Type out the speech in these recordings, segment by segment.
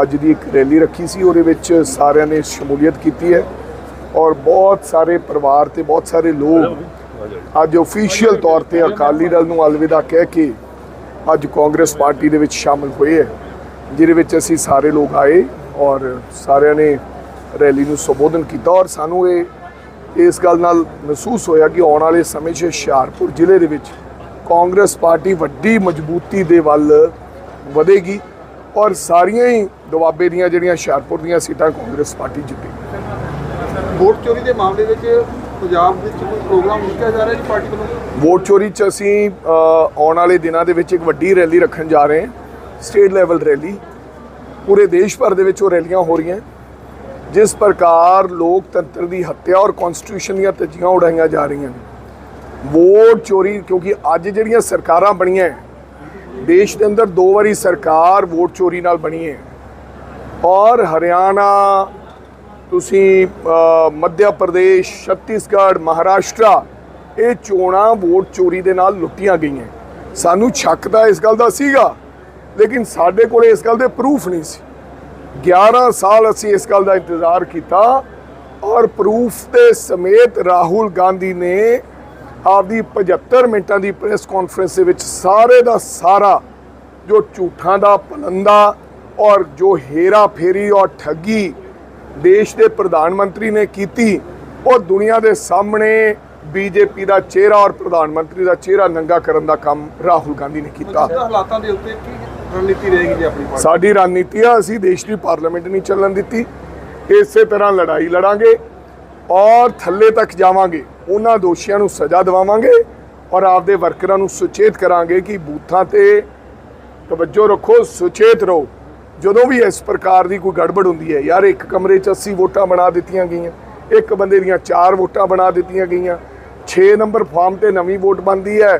ਅੱਜ ਦੀ ਇੱਕ ਰੈਲੀ ਰੱਖੀ ਸੀ, ਉਹਦੇ ਵਿੱਚ ਸਾਰਿਆਂ ਨੇ ਸ਼ਮੂਲੀਅਤ ਕੀਤੀ ਹੈ ਔਰ ਬਹੁਤ ਸਾਰੇ ਪਰਿਵਾਰ ਤੇ ਬਹੁਤ ਸਾਰੇ ਲੋਕ ਅੱਜ ਅਫੀਸ਼ੀਅਲ ਤੌਰ ਤੇ ਅਕਾਲੀ ਦਲ ਨੂੰ ਅਲਵਿਦਾ ਕਹਿ ਕੇ ਅੱਜ ਕਾਂਗਰਸ ਪਾਰਟੀ ਦੇ ਵਿੱਚ ਸ਼ਾਮਲ ਹੋਏ ਹੈ, ਜਿਹਦੇ ਵਿੱਚ ਅਸੀਂ ਸਾਰੇ ਲੋਕ ਆਏ ਔਰ ਸਾਰਿਆਂ ਨੇ ਰੈਲੀ ਨੂੰ ਸੰਬੋਧਨ ਕੀਤਾ ਔਰ ਸਾਨੂੰ ਇਹ, ਇਸ ਗੱਲ ਨਾਲ ਮਹਿਸੂਸ ਹੋਇਆ ਕਿ ਆਉਣ ਵਾਲੇ ਸਮੇਂ 'ਚ ਹੁਸ਼ਿਆਰਪੁਰ ਜ਼ਿਲ੍ਹੇ ਦੇ ਵਿੱਚ ਕਾਂਗਰਸ ਪਾਰਟੀ ਵੱਡੀ ਮਜ਼ਬੂਤੀ ਦੇ ਵੱਲ ਵਧੇਗੀ। ਔਰ ਸਾਰੀਆਂ ਹੀ ਦੁਆਬੇ ਦੀਆਂ ਜਿਹੜੀਆਂ ਹੁਸ਼ਿਆਰਪੁਰ ਦੀਆਂ ਸੀਟਾਂ ਕਾਂਗਰਸ ਪਾਰਟੀ ਜਿੱਤੇਗੀ ਵੋਟ ਚੋਰੀ ਦੇ ਮਾਮਲੇ ਵਿੱਚ ਪੰਜਾਬ ਵਿੱਚ ਕੋਈ ਪ੍ਰੋਗਰਾਮ ਲਿਖਿਆ ਜਾ ਰਿਹਾ ਜੀ ਪਾਰਟੀ ਵੱਲੋਂ? ਵੋਟ ਚੋਰੀ 'ਚ ਅਸੀਂ ਆਉਣ ਵਾਲੇ ਦਿਨਾਂ ਦੇ ਵਿੱਚ ਇੱਕ ਵੱਡੀ ਰੈਲੀ ਰੱਖਣ ਜਾ ਰਹੇ ਹਾਂ। State level rally. ਪੂਰੇ ਦੇਸ਼ ਭਰ ਦੇ ਵਿੱਚ ਉਹ ਰੈਲੀਆਂ ਹੋ ਰਹੀਆਂ। ਜਿਸ ਪ੍ਰਕਾਰ ਲੋਕਤੰਤਰ ਦੀ ਹੱਤਿਆ ਔਰ ਕਨਸਟੀਟਿਊਸ਼ਨ ਦੀਆਂ ਧੱਜੀਆਂ ਉਡਾਈਆਂ ਜਾ ਰਹੀਆਂ ਨੇ। ਵੋਟ ਚੋਰੀ ਕਿਉਂਕਿ ਅੱਜ ਜਿਹੜੀਆਂ ਸਰਕਾਰਾਂ ਬਣੀਆਂ ਦੇਸ਼ ਦੇ ਅੰਦਰ ਦੋ ਵਾਰੀ ਸਰਕਾਰ ਵੋਟ ਚੋਰੀ ਨਾਲ ਬਣੀ ਹੈ। ਔਰ ਹਰਿਆਣਾ ਤੁਸੀਂ ਅ, ਮੱਧ ਪ੍ਰਦੇਸ਼ ਛੱਤੀਸਗੜ੍ਹ ਮਹਾਰਾਸ਼ਟਰ ਇਹ ਚੋਣਾਂ ਵੋਟ ਚੋਰੀ ਦੇ ਨਾਲ ਲੁੱਟੀਆਂ ਗਈਆਂ। ਸਾਨੂੰ ਸ਼ੱਕ ਤਾਂ ਇਸ ਗੱਲ ਦਾ ਸੀਗਾ ਲੇਕਿਨ ਸਾਡੇ ਕੋਲ ਇਸ ਗੱਲ ਦੇ ਪ੍ਰੂਫ ਨਹੀਂ ਸੀ। 11 ਸਾਲ ਅਸੀਂ ਇਸ ਗੱਲ ਦਾ ਇੰਤਜ਼ਾਰ ਕੀਤਾ ਔਰ ਪ੍ਰੂਫ ਦੇ ਸਮੇਤ ਰਾਹੁਲ ਗਾਂਧੀ ਨੇ ਆਪਦੀ 75 ਮਿੰਟਾਂ ਦੀ ਪ੍ਰੈਸ ਕਾਨਫਰੰਸ ਦੇ ਵਿੱਚ ਸਾਰੇ ਦਾ ਸਾਰਾ ਜੋ ਝੂਠਾਂ ਦਾ ਪਲੰਦਾ ਔਰ ਜੋ ਹੇਰਾ ਫੇਰੀ ਔਰ ਠੱਗੀ ਦੇਸ਼ ਦੇ ਪ੍ਰਧਾਨ ਮੰਤਰੀ ਨੇ ਕੀਤੀ ਉਹ ਦੁਨੀਆ ਦੇ ਸਾਹਮਣੇ ਬੀਜੇਪੀ ਦਾ ਚਿਹਰਾ ਔਰ ਪ੍ਰਧਾਨ ਮੰਤਰੀ ਦਾ ਚਿਹਰਾ ਨੰਗਾ ਕਰਨ ਦਾ ਕੰਮ ਰਾਹੁਲ ਗਾਂਧੀ ਨੇ ਕੀਤਾ। ਹਾਲਾਤਾਂ ਦੇ ਉੱਤੇ ਕੀ ਰਣਨੀਤੀ ਰਹੇਗੀ ਜੀ ਆਪਣੀ ਸਾਡੀ ਰਣਨੀਤੀ ਆ ਅਸੀਂ ਦੇਸ਼ ਦੀ ਪਾਰਲੀਮੈਂਟ ਨਹੀਂ ਚੱਲਣ ਦਿੱਤੀ। ਇਸੇ ਤਰ੍ਹਾਂ ਲੜਾਈ ਲੜਾਂਗੇ। ਔਰ ਥੱਲੇ ਤੱਕ ਜਾਵਾਂਗੇ, ਉਹਨਾਂ ਦੋਸ਼ੀਆਂ ਨੂੰ ਸਜ਼ਾ ਦਿਵਾਵਾਂਗੇ ਔਰ ਆਪਦੇ ਵਰਕਰਾਂ ਨੂੰ ਸੁਚੇਤ ਕਰਾਂਗੇ ਕਿ ਬੂਥਾਂ ਤੇ ਤਵੱਜੋ ਰੱਖੋ, ਸੁਚੇਤ ਰਹੋ। ਜਦੋਂ ਵੀ ਇਸ ਪ੍ਰਕਾਰ ਦੀ ਕੋਈ ਗੜਬੜ ਹੁੰਦੀ ਹੈ, ਯਾਰ ਇੱਕ ਕਮਰੇ 'ਚ 80 ਵੋਟਾਂ ਬਣਾ ਦਿੱਤੀਆਂ ਗਈਆਂ, ਇੱਕ ਬੰਦੇ ਦੀਆਂ 4 ਵੋਟਾਂ ਬਣਾ ਦਿੱਤੀਆਂ ਗਈਆਂ 6 ਨੰਬਰ ਫਾਰਮ ਤੇ ਨਵੀਂ ਵੋਟ ਬਣਦੀ ਹੈ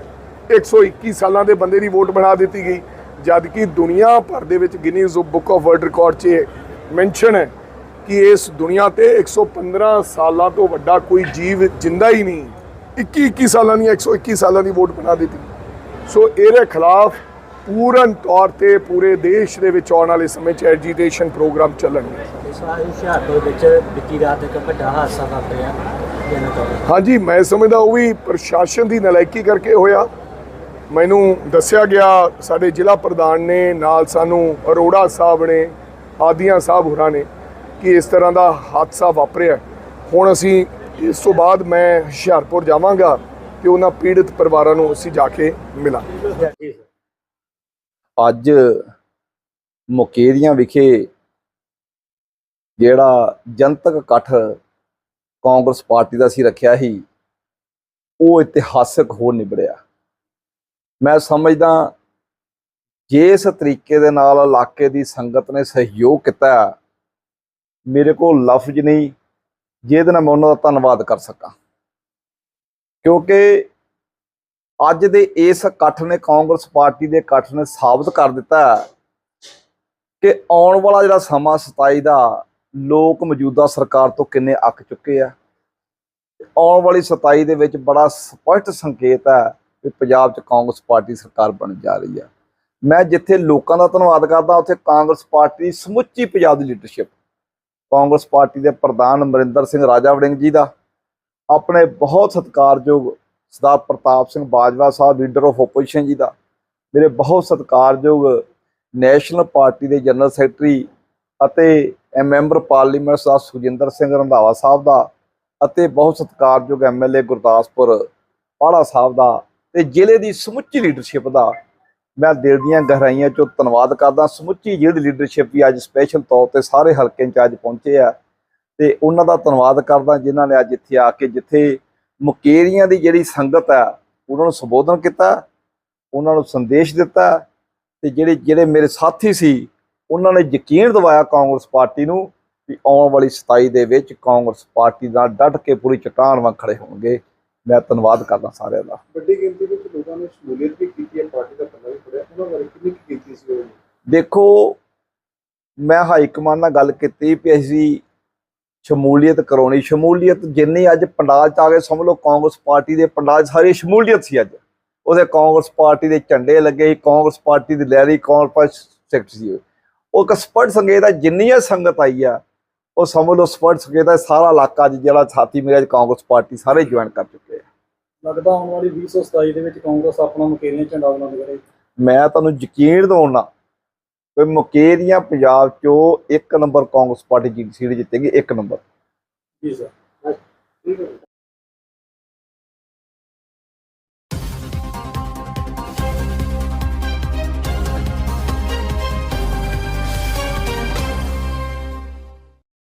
121 ਸਾਲਾਂ ਦੇ ਬੰਦੇ ਦੀ ਵੋਟ ਬਣਾ ਦਿੱਤੀ ਗਈ ਜਦ ਕਿ ਦੁਨੀਆ ਭਰ ਦੇ ਵਿੱਚ Guinness book of world record 'ਚ ਮੈਂਸ਼ਨ ਹੈ। ਕਿ ਇਸ ਦੁਨੀਆ ਤੇ 115 ਸਾਲਾਂ ਤੋਂ ਵੱਡਾ ਕੋਈ ਜੀਵ ਜਿੰਦਾ ਹੀ ਨਹੀਂ। 21 21 ਸਾਲਾਂ ਦੀਆਂ 121 ਸਾਲਾਂ ਦੀ ਵੋਟ ਬਣਾ ਦਿੱਤੀ। ਸੋ ਇਹਦੇ ਖਿਲਾਫ ਪੂਰਨ ਤੌਰ ਤੇ ਪੂਰੇ ਦੇਸ਼ ਦੇ ਵਿੱਚ ਆਉਣ ਵਾਲੇ ਸਮੇਂ 'ਚ ਐਜੀਟੇਸ਼ਨ ਪ੍ਰੋਗਰਾਮ ਚੱਲਣਗੇ। ਹੁਸ਼ਿਆਰਪੁਰ ਵਿੱਚ ਬੀਤੀ ਰਾਤ ਇੱਕ ਵੱਡਾ ਹਾਦਸਾ ਵਾਪਰਿਆ। ਹਾਂਜੀ ਮੈਂ ਸਮਝਦਾ ਉਹ ਵੀ ਪ੍ਰਸ਼ਾਸਨ ਦੀ ਨਲਾਇਕੀ ਕਰਕੇ ਹੋਇਆ। ਮੈਨੂੰ ਦੱਸਿਆ ਗਿਆ ਸਾਡੇ ਜ਼ਿਲ੍ਹਾ ਪ੍ਰਧਾਨ ਨੇ ਨਾਲ ਸਾਨੂੰ ਅਰੋੜਾ ਸਾਹਿਬ ਨੇ ਆਦੀਆਂ ਸਾਹਿਬ ਹੋਰਾਂ ਨੇ। ਕਿ ਇਸ ਤਰ੍ਹਾਂ ਦਾ ਹਾਦਸਾ ਵਾਪਰਿਆ। ਹੁਣ ਅਸੀਂ ਇਸ ਤੋਂ ਬਾਅਦ ਮੈਂ ਹੁਸ਼ਿਆਰਪੁਰ ਜਾਵਾਂਗਾ ਤੇ ਉਹਨਾਂ ਪੀੜਤ ਪਰਿਵਾਰਾਂ ਨੂੰ ਅਸੀਂ ਜਾ ਕੇ ਮਿਲਾਂਗੇ। ਅੱਜ ਮੁਕੇਰੀਆਂ ਵਿਖੇ ਜਿਹੜਾ ਜਨਤਕ ਇਕੱਠ ਕਾਂਗਰਸ ਪਾਰਟੀ ਦਾ ਸੀ ਰੱਖਿਆ ਸੀ, ਉਹ ਇਤਿਹਾਸਕ ਹੋ ਨਿਬੜਿਆ। ਮੈਂ ਸਮਝਦਾ ਜਿਸ ਤਰੀਕੇ ਦੇ ਨਾਲ ਇਲਾਕੇ ਦੀ ਸੰਗਤ ਨੇ ਸਹਿਯੋਗ ਕੀਤਾ ਮੇਰੇ ਕੋਲ ਲਫ਼ਜ਼ ਨਹੀਂ, ਜਿਹਦੇ ਨਾਲ ਮੈਂ ਉਹਨਾਂ ਦਾ ਧੰਨਵਾਦ ਕਰ ਸਕਾਂ। ਕਿਉਂਕਿ ਅੱਜ ਦੇ ਇਸ ਇਕੱਠ ਨੇ ਕਾਂਗਰਸ ਪਾਰਟੀ ਦੇ ਇਕੱਠ ਨੇ ਸਾਬਤ ਕਰ ਦਿੱਤਾ ਕਿ ਆਉਣ ਵਾਲਾ ਜਿਹੜਾ ਸਮਾਂ 27 ਦਾ, ਲੋਕ ਮੌਜੂਦਾ ਸਰਕਾਰ ਤੋਂ ਕਿੰਨੇ ਅੱਕ ਚੁੱਕੇ ਆ। ਆਉਣ ਵਾਲੀ 27 ਦੇ ਵਿੱਚ ਬੜਾ ਸਪਸ਼ਟ ਸੰਕੇਤ ਹੈ ਕਿ ਪੰਜਾਬ 'ਚ ਕਾਂਗਰਸ ਪਾਰਟੀ ਸਰਕਾਰ ਬਣ ਜਾ ਰਹੀ ਹੈ ਮੈਂ ਜਿੱਥੇ ਲੋਕਾਂ ਦਾ ਧੰਨਵਾਦ ਕਰਦਾ, ਉੱਥੇ ਕਾਂਗਰਸ ਪਾਰਟੀ ਸਮੁੱਚੀ ਪੰਜਾਬ ਦੀ ਲੀਡਰਸ਼ਿਪ ਕਾਂਗਰਸ ਪਾਰਟੀ ਦੇ ਪ੍ਰਧਾਨ ਅਮਰਿੰਦਰ ਸਿੰਘ ਰਾਜਾ ਵੜਿੰਗ ਜੀ ਦਾ, ਆਪਣੇ ਬਹੁਤ ਸਤਿਕਾਰਯੋਗ Sardar Partap Singh Bajwa Sahib leader of opposition ji ਦਾ, ਮੇਰੇ ਬਹੁਤ ਸਤਿਕਾਰਯੋਗ ਨੈਸ਼ਨਲ ਪਾਰਟੀ ਦੇ ਜਨਰਲ ਸੈਕਟਰੀ ਅਤੇ ਮੈਂਬਰ ਪਾਰਲੀਮੈਂਟ ਸਾਹਿਬ ਸੁਜਿੰਦਰ ਸਿੰਘ ਰੰਧਾਵਾ ਸਾਹਿਬ ਦਾ ਅਤੇ ਬਹੁਤ ਸਤਿਕਾਰਯੋਗ ਐਮਐਲਏ ਗੁਰਦਾਸਪੁਰ ਪਾੜਾ ਸਾਹਿਬ ਦਾ ਤੇ ਜ਼ਿਲ੍ਹੇ ਦੀ ਸਮੁੱਚੀ ਲੀਡਰਸ਼ਿਪ ਦਾ ਮੈਂ ਦਿਲ ਦੀਆਂ ਗਹਿਰਾਈਆਂ ਚੋਂ ਧੰਨਵਾਦ ਕਰਦਾ। ਸਮੁੱਚੀ ਜਿਹੜੀ ਲੀਡਰਸ਼ਿਪ ਵੀ ਅੱਜ ਸਪੈਸ਼ਲ ਤੌਰ ਤੇ ਸਾਰੇ ਹਲਕੇ ਚ ਅੱਜ ਪਹੁੰਚੇ ਆ ਤੇ ਉਹਨਾਂ ਦਾ ਧੰਨਵਾਦ ਕਰਦਾ ਜਿਨ੍ਹਾਂ ਨੇ ਅੱਜ ਇੱਥੇ ਆ ਕੇ ਜਿੱਥੇ ਮੁਕੇਰੀਆਂ ਦੀ ਜਿਹੜੀ ਸੰਗਤ ਹੈ ਉਹਨਾਂ ਨੂੰ ਸੰਬੋਧਨ ਕੀਤਾ, ਉਹਨਾਂ ਨੂੰ ਸੰਦੇਸ਼ ਦਿੱਤਾ ਤੇ ਜਿਹੜੇ ਜਿਹੜੇ ਮੇਰੇ ਸਾਥੀ ਸੀ, ਉਹਨਾਂ ਨੇ ਯਕੀਨ ਦਿਵਾਇਆ ਕਾਂਗਰਸ ਪਾਰਟੀ ਨੂੰ ਵੀ ਆਉਣ ਵਾਲੀ 27 ਦੇ ਵਿੱਚ ਕਾਂਗਰਸ ਪਾਰਟੀ ਨਾਲ ਡਟ ਕੇ ਪੂਰੀ ਚਟਾਨ ਵਾਂਗ ਖੜੇ ਹੋਣਗੇ। ਮੈਂ ਧੰਨਵਾਦ ਕਰਦਾ ਸਾਰਿਆਂ ਦਾ। ਵੱਡੀ ਗਿਣਤੀ ਵਿੱਚ ਲੋਕਾਂ ਨੇ ਸ਼ਮੂਲੀਅਤ ਵੀ ਕੀਤੀ ਹੈ, ਪਾਰਟੀ ਦਾ ਦੇਖੋ ਮੈਂ ਹਾਈ ਕਮਾਨ ਨਾਲ ਗੱਲ ਕੀਤੀ ਵੀ ਅਸੀਂ ਸ਼ਮੂਲੀਅਤ ਕਰਾਉਣੀ। ਸ਼ਮੂਲੀਅਤ ਜਿੰਨੇ ਅੱਜ ਪੰਡਾਲ ਚ ਆ ਗਏ ਸਮਝ ਲਓ ਕਾਂਗਰਸ ਪਾਰਟੀ ਦੇ ਪੰਡਾਲ ਸਾਰੇ ਸ਼ਮੂਲੀਅਤ ਸੀ ਅੱਜ। ਉਹਦੇ ਕਾਂਗਰਸ ਪਾਰਟੀ ਦੇ ਝੰਡੇ ਲੱਗੇ ਕਾਂਗਰਸ ਪਾਰਟੀ ਦੀ ਲਹਿਰੀ ਕਾਂਗਰਸ ਸੈਕਟਰੀ ਸੀ ਉਹ। ਕਸਪਰਟ ਸੰਗੇ ਦਾ ਜਿੰਨੀਆਂ ਸੰਗਤ ਆਈ ਆ ਉਹ ਸਮਝ ਲਓ ਸਪਰਟ ਸੰਗੇ ਦਾ ਸਾਰਾ ਇਲਾਕਾ ਜਿਹੜਾ ਸਾਥੀ ਮੇਰੇ ਕਾਂਗਰਸ ਪਾਰਟੀ ਸਾਰੇ ਜੁਆਇਨ ਕਰ ਚੁੱਕੇ ਆ। ਲੱਗਦਾ ਆਉਣ ਵਾਲੀ 2027 ਦੇ ਵਿੱਚ ਕਾਂਗਰਸ ਆਪਣਾ ਮੁਕੇਰੀਆਂ ਝੰਡਾ ਬੁਲੰਦ ਕਰੇ ਮੈਂ ਤੁਹਾਨੂੰ ਯਕੀਨ ਦਿਵਾਉਣਾ ਕਿ ਮੁਕੇਰੀਆਂ ਪੰਜਾਬ ਚੋਂ ਇੱਕ ਨੰਬਰ ਕਾਂਗਰਸ ਪਾਰਟੀ ਦੀ ਸੀਟ ਜਿੱਤੇਗੀ, ਇੱਕ ਨੰਬਰ। ਜੀ ਸਰ